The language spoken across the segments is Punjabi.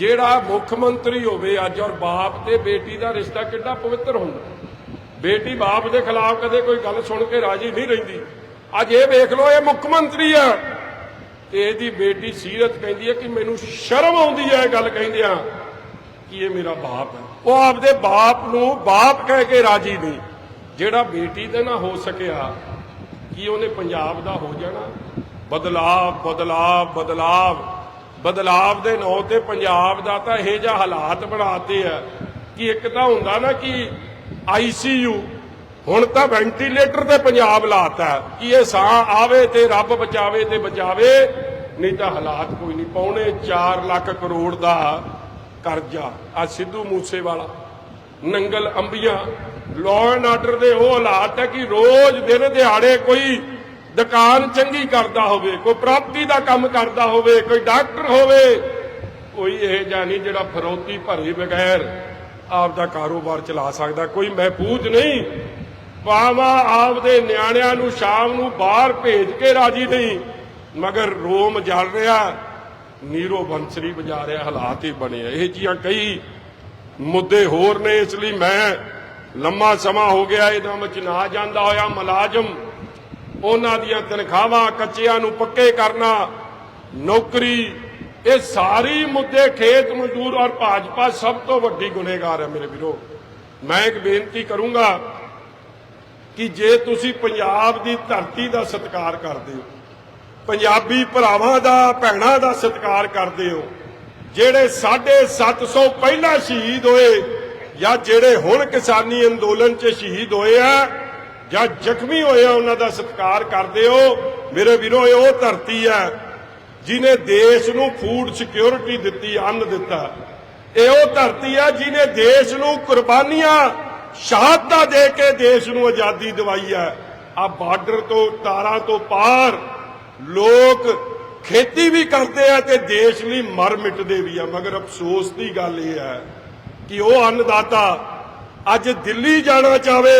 ਜਿਹੜਾ ਮੁੱਖ ਮੰਤਰੀ ਹੋਵੇ ਅੱਜ ਔਰ ਬਾਪ ਤੇ ਬੇਟੀ ਦਾ ਰਿਸ਼ਤਾ ਕਿੰਨਾ ਪਵਿੱਤਰ ਹੁੰਦਾ। ਬੇਟੀ ਬਾਪ ਦੇ ਖਿਲਾਫ ਕਦੇ ਕੋਈ ਗੱਲ ਸੁਣ ਕੇ ਰਾਜੀ ਨਹੀਂ ਰਹਿੰਦੀ। ਅੱਜ ਇਹ ਵੇਖ ਲਓ, ਇਹ ਮੁੱਖ ਮੰਤਰੀ ਆ। ਤੇ ਇਹਦੀ ਬੇਟੀ ਸੀਰਤ ਕਹਿੰਦੀ ਹੈ ਕਿ ਮੈਨੂੰ ਸ਼ਰਮ ਆਉਂਦੀ ਹੈ ਇਹ ਗੱਲ ਕਹਿੰਦੇ ਆ ਕਿ ਇਹ ਮੇਰਾ ਬਾਪ ਹੈ। ਉਹ ਆਪਦੇ ਬਾਪ ਨੂੰ ਬਾਪ ਕਹਿ ਕੇ ਰਾਜੀ ਨਹੀਂ। ਜਿਹੜਾ ਬੇਟੀ ਦਾ ਨਾ ਹੋ ਸਕਿਆ, ਕਿ ਉਹਨੇ ਪੰਜਾਬ ਦਾ ਹੋ ਜਾਣਾ? ਬਦਲਾਵ ਬਦਲਾਵ ਬਦਲਾਵ। ਬਦਲਾਵ ਦੇ ਨਾਂ ਤੇ ਪੰਜਾਬ ਦਾ ਤਾਂ ਇਹ ਜਿਹਾ ਹਾਲਾਤ ਬਣਾਤੇ ਆ ਕਿ ਇੱਕ ਤਾਂ ਹੁੰਦਾ ਨਾ ਕਿ ਆਈਸੀਯੂ ਹੁਣ ਤਾਂ ਵੈਂਟੀਲੇਟਰ ਤੇ ਪੰਜਾਬ ਲਾਤਾ ਕਿ ਇਹ ਸਾਹ ਆਵੇ ਤੇ ਰੱਬ ਬਚਾਵੇ ਤੇ ਬਚਾਵੇ, ਨਹੀਂ ਤਾਂ ਹਾਲਾਤ ਕੋਈ ਨਹੀਂ। ਪੌਣੇ 4 ਲੱਖ ਕਰੋੜ ਦਾ ਕਰਜ਼ਾ ਆ ਸਿੱਧੂ ਮੂਸੇ ਵਾਲਾ ਨੰਗਲ ਅੰਬੀਆਂ ਲਾਅ ਐਂਡ ਆਰਡਰ ਦੇ ਉਹ ਹਾਲਾਤ ਹੈ ਕਿ ਰੋਜ਼ ਦਿਨ ਦਿਹਾੜੇ ਕੋਈ ਦੁਕਾਨ ਚੰਗੀ ਕਰਦਾ ਹੋਵੇ, ਕੋਈ ਪ੍ਰਾਪਰਟੀ ਦਾ ਕੰਮ ਕਰਦਾ ਹੋਵੇ, ਕੋਈ ਡਾਕਟਰ ਹੋਵੇ, ਕੋਈ ਇਹ ਜਿਹਾ ਨਹੀਂ ਜਿਹੜਾ ਫਰੋਤੀ ਭਰੇ ਬਗੈਰ ਆਪ ਦਾ ਕਾਰੋਬਾਰ ਚਲਾ ਸਕਦਾ, ਕੋਈ ਮਹਿਫੂਜ਼ ਨਹੀਂ। ਪਾਵਾ ਆਪਦੇ ਨਿਆਣਿਆਂ ਨੂੰ ਸ਼ਾਮ ਨੂੰ ਬਾਹਰ ਭੇਜ ਕੇ ਰਾਜੀ ਨਹੀਂ, ਮਗਰ ਰੋਮ ਜਲ ਰਿਹਾ, ਨੀਰੋ ਬੰਸਰੀ ਵਜਾ ਰਿਹਾ, ਹਾਲਾਤ ਹੀ ਬਣੇ ਇਹ ਜੀਆਂ ਕਈ ਮੁੱਦੇ ਹੋਰ ਨੇ, ਇਸ ਲਈ ਮੈਂ ਲੰਮਾ ਸਮਾਂ ਹੋ ਗਿਆ, ਇਹਦਾ ਵਿੱਚ ਨਾ ਜਾਂਦਾ ਹੋਇਆ, ਮੁਲਾਜ਼ਮ ਉਹਨਾਂ ਦੀਆਂ ਤਨਖਾਹਾਂ ਕੱਚਿਆਂ ਨੂੰ ਪੱਕੇ ਕਰਨਾ, ਨੌਕਰੀ, ਇਹ ਸਾਰੀ ਮੁੱਦੇ ਖੇਤ ਮਜ਼ਦੂਰ ਔਰ ਭਾਜਪਾ ਸਭ ਤੋਂ ਵੱਡੀ ਗੁਨੇਗਾਰ ਹੈ ਮੇਰੇ ਵੀਰੋ। ਮੈਂ ਇੱਕ ਬੇਨਤੀ ਕਰੂੰਗਾ ਕਿ ਜੇ ਤੁਸੀਂ ਪੰਜਾਬ ਦੀ ਧਰਤੀ ਦਾ ਸਤਿਕਾਰ ਕਰਦੇ ਹੋ, ਪੰਜਾਬੀ ਭਰਾਵਾਂ ਦਾ, ਭੈਣਾਂ ਦਾ ਸਤਿਕਾਰ ਕਰਦੇ ਹੋ, ਜਿਹੜੇ 750 ਪਹਿਲਾਂ ਸ਼ਹੀਦ ਹੋਏ ਜਾਂ ਜਿਹੜੇ ਹੁਣ ਕਿਸਾਨੀ ਅੰਦੋਲਨ 'ਚ ਸ਼ਹੀਦ ਹੋਏ ਆ ਜਾਂ ਜ਼ਖਮੀ ਹੋਏ ਆ, ਉਹਨਾਂ ਦਾ ਸਤਿਕਾਰ ਕਰਦੇ ਹੋ। ਮੇਰੇ ਵੀਰੋ, ਇਹ ਉਹ ਧਰਤੀ ਹੈ ਜਿਨੇ ਦੇਸ਼ ਨੂੰ ਫੂਡ ਸਿਕਿਉਰਿਟੀ ਦਿੱਤੀ, ਅੰਨ ਦਿੱਤਾ। ਇਹ ਉਹ ਧਰਤੀ ਹੈ ਜਿਨੇ ਦੇਸ਼ ਨੂੰ ਕੁਰਬਾਨੀਆਂ, ਸ਼ਹਾਦਤਾਂ ਦੇ ਕੇ ਦੇਸ਼ ਨੂੰ ਆਜ਼ਾਦੀ ਦਿਵਾਈ ਹੈ ਆ ਬਾਰਡਰ ਤੋਂ, ਤਾਰਾਂ ਤੋਂ ਪਾਰ ਲੋਕ ਖੇਤੀ ਵੀ ਕਰਦੇ ਆ ਤੇ ਦੇਸ਼ ਲਈ ਮਰ ਮਿਟਦੇ ਵੀ ਆ। ਮਗਰ ਅਫਸੋਸ ਦੀ ਗੱਲ ਇਹ ਹੈ ਕਿ ਉਹ ਅੰਨਦਾਤਾ ਅੱਜ ਦਿੱਲੀ ਜਾਣਾ ਚਾਵੇ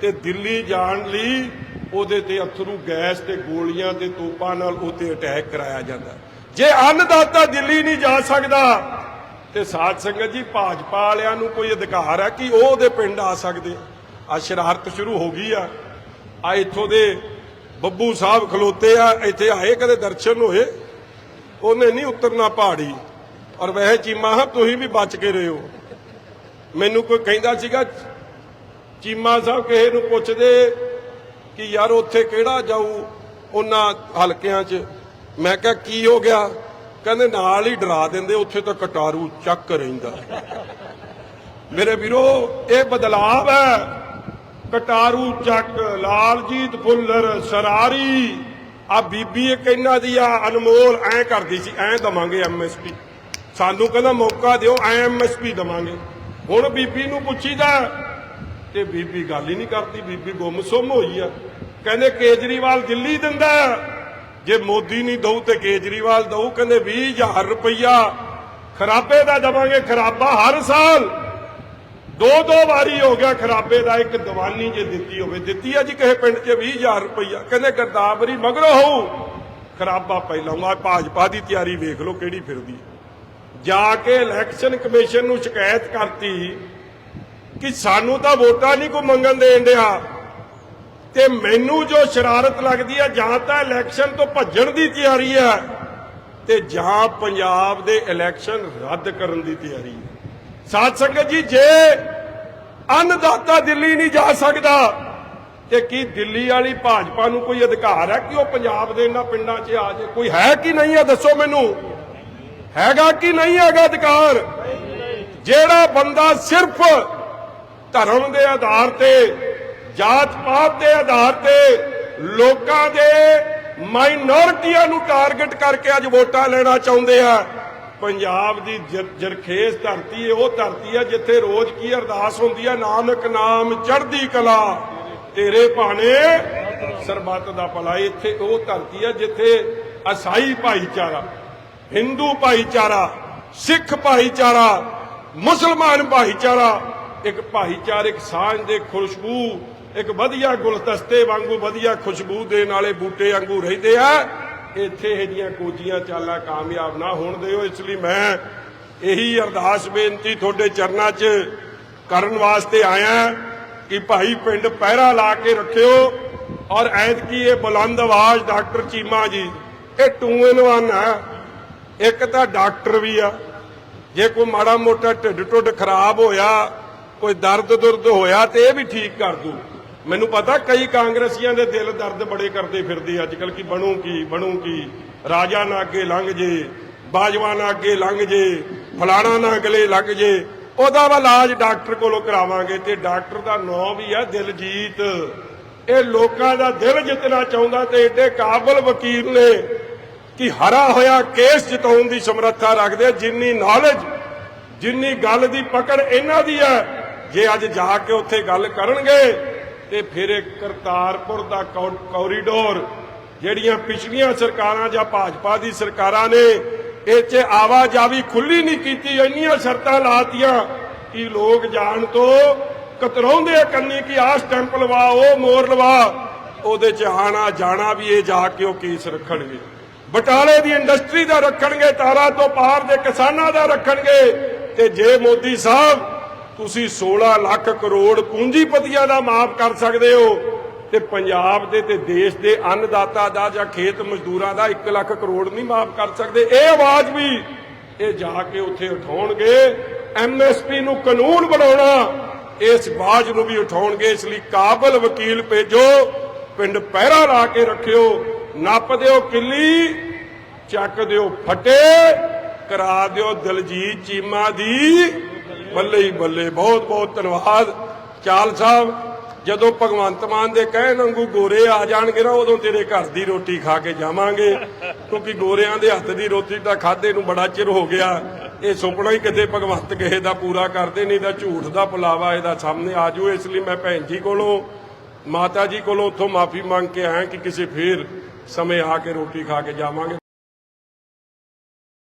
ਤੇ ਦਿੱਲੀ ਜਾਣ ਲਈ ਉਹਦੇ ਤੇ ਅਥਰੂ, ਗੈਸ ਤੇ ਗੋਲੀਆਂ ਤੇ ਤੋਪਾਂ ਨਾਲ ਉਹਤੇ ਅਟੈਕ ਕਰਾਇਆ ਜਾਂਦਾ। ਜੇ ਅੰਨਦਾਤਾ ਦਿੱਲੀ ਨਹੀਂ ਜਾ ਸਕਦਾ, ਤੇ ਸਾਧ ਸੰਗਤ ਜੀ, ਭਾਜਪਾ ਵਾਲਿਆਂ ਨੂੰ ਕੋਈ ਅਧਿਕਾਰ ਹੈ ਕਿ ਉਹ ਉਹਦੇ ਪਿੰਡ ਆ ਸਕਦੇ? ਆ ਸ਼ਰਾਰਤ ਸ਼ੁਰੂ ਹੋ ਗਈ ਆ। ਆ ਇੱਥੋਂ ਦੇ ਬੱਬੂ ਸਾਹਿਬ ਖਲੋਤੇ ਆ, ਇੱਥੇ ਆਏ ਕਦੇ ਦਰਸ਼ਨ ਹੋਏ? ਉਹਨੇ ਨਹੀਂ ਉਤਰਨਾ ਪਹਾੜੀ। ਔਰ ਵੈਸੇ ਚੀਮਾ ਹਾਂ ਤੁਸੀਂ ਵੀ ਬਚ ਕੇ ਰਹੇ ਹੋ। ਮੈਨੂੰ ਕੋਈ ਕਹਿੰਦਾ ਸੀਗਾ ਚੀਮਾ ਸਾਹਿਬ ਕਿਸੇ ਨੂੰ ਪੁੱਛਦੇ ਕਿ ਯਾਰ ਉੱਥੇ ਕਿਹੜਾ ਜਾਊ ਉਹਨਾਂ ਹਲਕਿਆਂ 'ਚ? ਮੈਂ ਕਿਹਾ, ਕੀ ਹੋ ਗਿਆ? ਕਹਿੰਦੇ, ਨਾਲ ਹੀ ਡਰਾ ਦਿੰਦੇ, ਉੱਥੇ ਤਾਂ ਕਟਾਰੂ ਚੱਕ ਰਹਿੰਦਾ। ਮੇਰੇ ਵੀਰੋ, ਇਹ ਬਦਲਾਵ ਹੈ। ਕਟਾਰੂ ਚੱਕ, ਲਾਲਜੀਤ ਫੁੱਲਰ, ਸਰਾਰੀ। ਆ ਬੀਬੀ ਇੱਕ ਇਹਨਾਂ ਦੀ ਆ, ਅਨਮੋਲ, ਐ ਕਰਦੀ ਸੀ, ਐ ਦਵਾਂਗੇ ਐਮਐਸਪੀ ਸਾਨੂੰ ਕਹਿੰਦਾ, ਮੌਕਾ ਦਿਓ, ਐ ਐਮਐਸਪੀ ਦਵਾਂਗੇ। ਹੁਣ ਬੀਬੀ ਨੂੰ ਪੁੱਛੀਦਾ ਤੇ ਬੀਬੀ ਗੱਲ ਹੀ ਨਹੀਂ ਕਰਦੀ, ਬੀਬੀ ਗੁੰਮਸੁੰਮ ਹੋਈ ਆ। ਕਹਿੰਦੇ ਕੇਜਰੀਵਾਲ ਦਿੱਲੀ ਦਿੰਦਾ ਜੇ ਮੋਦੀ ਨਹੀਂ ਦਊ ਤੇ ਕੇਜਰੀਵਾਲ ਦਊ, ਕਹਿੰਦੇ 20000 ਰੁਪਈਆ। ਖਰਾਬੇ ਦਾ ਦਵਾਂਗੇ, ਖਰਾਬਾ ਹਰ ਸਾਲ। ਦੋ ਦੋ ਵਾਰੀ ਹੋ ਗਿਆ, ਖਰਾਬੇ ਦਾ ਇੱਕ ਦੀਵਾਨੀ ਜੇ ਦਿੱਤੀ ਹੋਵੇ। ਦਿੱਤੀ ਆ ਜੀ ਕਿਸੇ ਪਿੰਡ 'ਚ 20000 ਰੁਪਈਆ। ਕਹਿੰਦੇ ਗਰਦਾਵਰੀ ਮਗਰੋਂ ਹੋਊ। ਖਰਾਬਾ ਪਹਿਲਾਂ ਆ ਭਾਜਪਾ ਦੀ ਤਿਆਰੀ ਵੇਖ ਲਓ ਕਿਹੜੀ ਫਿਰਦੀ। ਜਾ ਕੇ ਇਲੈਕਸ਼ਨ ਕਮਿਸ਼ਨ ਨੂੰ ਸ਼ਿਕਾਇਤ ਕਰਤੀ। ਕਿ ਸਾਨੂੰ ਤਾਂ ਵੋਟਾਂ ਨਹੀਂ ਕੋਈ ਮੰਗਣ ਦੇਣ ਡਿਆ ਤੇ ਮੈਨੂੰ ਜੋ ਸ਼ਰਾਰਤ ਲੱਗਦੀ ਹੈ ਜਾਂ ਤਾਂ ਇਲੈਕਸ਼ਨ ਤੋਂ ਭੱਜਣ ਦੀ ਤਿਆਰੀ ਹੈ ਤੇ ਜਾਂ ਪੰਜਾਬ ਦੇ ਇਲੈਕਸ਼ਨ ਰੱਦ ਕਰਨ ਦੀ ਤਿਆਰੀ ਹੈ ਸਾਧ ਸੰਗਤ ਜੀ, ਜੇ ਅੰਨਦਾਤਾ ਦਿੱਲੀ ਨਹੀਂ ਜਾ ਸਕਦਾ, ਤੇ ਕੀ ਦਿੱਲੀ ਵਾਲੀ ਭਾਜਪਾ ਨੂੰ ਕੋਈ ਅਧਿਕਾਰ ਹੈ ਕਿ ਉਹ ਪੰਜਾਬ ਦੇ ਇਹਨਾਂ ਪਿੰਡਾਂ 'ਚ ਆ ਜਾਏ ਕੋਈ ਹੈ ਕਿ ਨਹੀਂ ਹੈ ਦੱਸੋ ਮੈਨੂੰ। ਹੈਗਾ ਕਿ ਨਹੀਂ ਹੈਗਾ ਅਧਿਕਾਰ? ਜਿਹੜਾ ਬੰਦਾ ਸਿਰਫ ਧਰਮ ਦੇ ਆਧਾਰ ਤੇ, ਜਾਤ ਪਾਤ ਦੇ ਆਧਾਰ ਤੇ ਲੋਕਾਂ ਦੇ ਮਾਈਨੋਰਟੀਆਂ ਨੂੰ ਟਾਰਗੇਟ ਕਰਕੇ ਅੱਜ ਵੋਟਾਂ ਲੈਣਾ ਚਾਹੁੰਦੇ ਆ। ਪੰਜਾਬ ਦੀ ਜਰ- ਧਰਤੀ ਇਹ ਉਹ ਧਰਤੀ ਹੈ ਜਿੱਥੇ ਰੋਜ਼ ਕੀ ਅਰਦਾਸ ਹੁੰਦੀ ਹੈ ਨਾਨਕ ਨਾਮ ਚੜ੍ਹਦੀ ਕਲਾ। ਤੇਰੇ ਭਾਣੇ ਸਰਬੱਤ ਦਾ ਭਲਾ ਇੱਥੇ ਉਹ ਧਰਤੀ ਹੈ ਜਿੱਥੇ ਅਸਾਈ ਭਾਈਚਾਰਾ, ਹਿੰਦੂ ਭਾਈਚਾਰਾ, ਸਿੱਖ ਭਾਈਚਾਰਾ, ਮੁਸਲਮਾਨ ਭਾਈਚਾਰਾ ਇੱਕ ਭਾਈਚਾਰਕ ਸਾਂਝ ਦੇ ਖੁਸ਼ਬੂ, ਇੱਕ ਵਧੀਆ ਗੁਲਦਸਤੇ ਵਾਂਗੂ ਵਧੀਆ ਖੁਸ਼ਬੂ ਦੇਣ ਵਾਲੇ ਬੂਟੇ ਵਾਂਗੂ ਰਹਿੰਦੇ ਆ। ਇੱਥੇ ਇਹ ਜੀਆਂ ਕੋਜੀਆਂ ਚਾਲਾਂ ਕਾਮਯਾਬ ਨਾ ਹੋਣ ਦਿਓ, ਇਸ ਲਈ ਮੈਂ ਇਹੀ ਅਰਦਾਸ ਬੇਨਤੀ ਤੁਹਾਡੇ ਚਰਨਾਂ 'ਚ ਕਰਨ ਵਾਸਤੇ ਆਇਆ ਕਿ ਭਾਈ ਪਿੰਡ ਪਹਿਰਾ ਲਾ ਕੇ ਰੱਖਿਓ। ਔਰ ਐਤਕੀ ਇਹ ਬੁਲੰਦ ਆਵਾਜ਼ ਡਾਕਟਰ ਚੀਮਾ ਜੀ, ਇਹ ਟੂ ਇਨ ਵਨ ਆ। ਇੱਕ ਤਾਂ ਡਾਕਟਰ ਵੀ ਆ। ਜੇ ਕੋਈ ਮਾੜਾ ਮੋਟਾ ਢਿੱਡ ਟੁੱਡ ਖਰਾਬ ਹੋਇਆ ਕੋਈ ਦਰਦ ਦੁਰਦ ਹੋਇਆ ਤੇ ਇਹ ਵੀ ਠੀਕ ਕਰ ਦੂ। ਮੈਨੂੰ ਪਤਾ ਕਈ ਕਾਂਗਰਸੀਆਂ ਦੇ ਦਿਲ ਦਰਦ ਬੜੇ ਕਰਦੇ ਫਿਰਦੇ ਅੱਜ ਕੱਲ ਕੀ ਬਣੂ ਕੀ ਬਣੂ ਕੀ? ਰਾਜਾ ਨਾ ਅੱਗੇ ਲੰਘ ਜੇ ਬਾਜਵਾ ਨਾ ਅੱਗੇ ਲੰਘ ਜੇ, ਫਲਾਣਾ ਨਾ ਅਗਲੇ ਲੰਘ ਜੇ। ਉਹਦਾ ਇਲਾਜ ਡਾਕਟਰ ਕੋਲੋਂ ਕਰਾਵਾਂਗੇ ਤੇ ਡਾਕਟਰ ਦਾ ਨਾਂ ਵੀ ਹੈ ਦਿਲਜੀਤ। ਇਹ ਲੋਕਾਂ ਦਾ ਦਿਲ ਜਿੱਤਣਾ ਚਾਹੁੰਦਾ ਤੇ ਏਡੇ ਕਾਬਲ ਵਕੀਲ ਨੇ ਕਿ ਹਰਾ ਹੋਇਆ ਕੇਸ ਜਿਤਾਉਣ ਦੀ ਸਮਰੱਥਾ ਰੱਖਦੇ ਜਿੰਨੀ ਨੌਲੇਜ ਜਿੰਨੀ ਗੱਲ ਦੀ ਪਕੜ ਇਹਨਾਂ ਦੀ ਹੈ ਜੇ ਅੱਜ ਜਾ ਕੇ ਉੱਥੇ ਗੱਲ ਕਰਨਗੇ, ਤੇ ਫਿਰ ਇਹ ਕਰਤਾਰਪੁਰ ਦਾ ਕੋਰੀਡੋਰ, ਜਿਹੜੀਆਂ ਪਿਛਲੀਆਂ ਸਰਕਾਰਾਂ ਜਾਂ ਭਾਜਪਾ ਦੀ ਸਰਕਾਰਾਂ ਨੇ, ਇਹ 'ਚ ਆਵਾਜਾਵੀ ਖੁੱਲੀ ਨਹੀਂ ਕੀਤੀ, ਇੰਨੀਆਂ ਸ਼ਰਤਾਂ ਲਾਤੀਆਂ ਕਿ ਲੋਕ ਜਾਣ ਤੋਂ ਕਤਰਾਉਂਦੇ ਆ ਕੰਨੀ ਕਿ ਆਹ ਸਟੈਂਪ ਲਵਾ, ਉਹ ਮੋਰ ਲਵਾ, ਉਹਦੇ 'ਚ ਆਣਾ ਜਾਣਾ ਵੀ ਇਹ ਜਾ ਕੇ ਉਹ ਕੇਸ ਰੱਖਣਗੇ। ਬਟਾਲੇ ਦੀ ਇੰਡਸਟਰੀ ਦਾ ਰੱਖਣਗੇ, ਤਾਰਾ ਤੋਂ ਪਾਰ ਦੇ ਕਿਸਾਨਾਂ ਦਾ ਰੱਖਣਗੇ, ਤੇ ਜੇ ਮੋਦੀ ਸਾਹਿਬ ਤੁਸੀਂ 16 ਲੱਖ ਕਰੋੜ ਪੂੰਜੀਪਤੀਆਂ ਦਾ ਮਾਫ ਕਰ ਸਕਦੇ ਹੋ ਤੇ ਪੰਜਾਬ ਦੇ ਤੇ ਦੇਸ਼ ਦੇ ਅੰਨਦਾਤਾ ਦਾ ਜਾਂ ਖੇਤ ਮਜ਼ਦੂਰਾਂ ਦਾ 1 ਲੱਖ ਕਰੋੜ ਨਹੀਂ ਮਾਫ ਕਰ ਸਕਦੇ। ਇਹ ਆਵਾਜ਼ ਵੀ ਇਹ ਜਾ ਕੇ ਉੱਥੇ ਉਠਾਉਣਗੇ। ਐਮਐਸਪੀ ਨੂੰ ਕਾਨੂੰਨ ਬਣਾਉਣਾ, ਇਸ ਆਵਾਜ਼ ਨੂੰ ਵੀ ਉਠਾਉਣਗੇ। ਇਸ ਲਈ ਕਾਬਲ ਵਕੀਲ ਭੇਜੋ, ਪਿੰਡ ਪਹਿਰਾ ਲਾ ਕੇ ਰੱਖਿਓ, ਨੱਪ ਦਿਓ ਕਿੱਲੀ, ਚੱਕ ਦਿਓ ਫਟੇ, ਕਰਾ ਦਿਓ ਦਲਜੀਤ ਚੀਮਾ ਦੀ ਬੱਲੇ ਹੀ ਬੱਲੇ। ਬਹੁਤ ਬਹੁਤ ਧੰਨਵਾਦ। ਚਾਲ ਸਾਹਿਬ, ਜਦੋਂ ਭਗਵੰਤ ਮਾਨ ਦੇ ਕਹਿਣ ਵਾਂਗੂ ਗੋਰੇ ਆ ਜਾਣਗੇ ਨਾ, ਉਦੋਂ ਤੇਰੇ ਘਰ ਦੀ ਰੋਟੀ ਖਾ ਕੇ ਜਾਵਾਂਗੇ। ਕਿਉਂਕਿ ਗੋਰਿਆਂ ਦੇ ਹੱਥ ਦੀ ਰੋਟੀ ਤਾਂ ਖਾਦੇ ਨੂੰ ਬੜਾ ਚਿਰ ਹੋ ਗਿਆ। ਇਹ ਸੁਪਨਾ ਹੀ ਕਿਤੇ ਭਗਵੰਤ ਕਿਸੇ ਦਾ ਪੂਰਾ ਕਰਦੇ ਨਹੀਂ ਤਾਂ ਝੂਠ ਦਾ ਪੁਲਾਵਾ ਇਹਦਾ ਸਾਹਮਣੇ ਆ ਜਾਊ। ਇਸ ਲਈ ਮੈਂ ਭੈਣ ਜੀ ਕੋਲੋਂ, ਮਾਤਾ ਜੀ ਕੋਲੋਂ ਉੱਥੋਂ ਮਾਫੀ ਮੰਗ ਕੇ ਆਇਆ ਕਿ ਕਿਸੇ ਫੇਰ ਸਮੇਂ ਆ ਕੇ ਰੋਟੀ ਖਾ ਕੇ ਜਾਵਾਂਗੇ।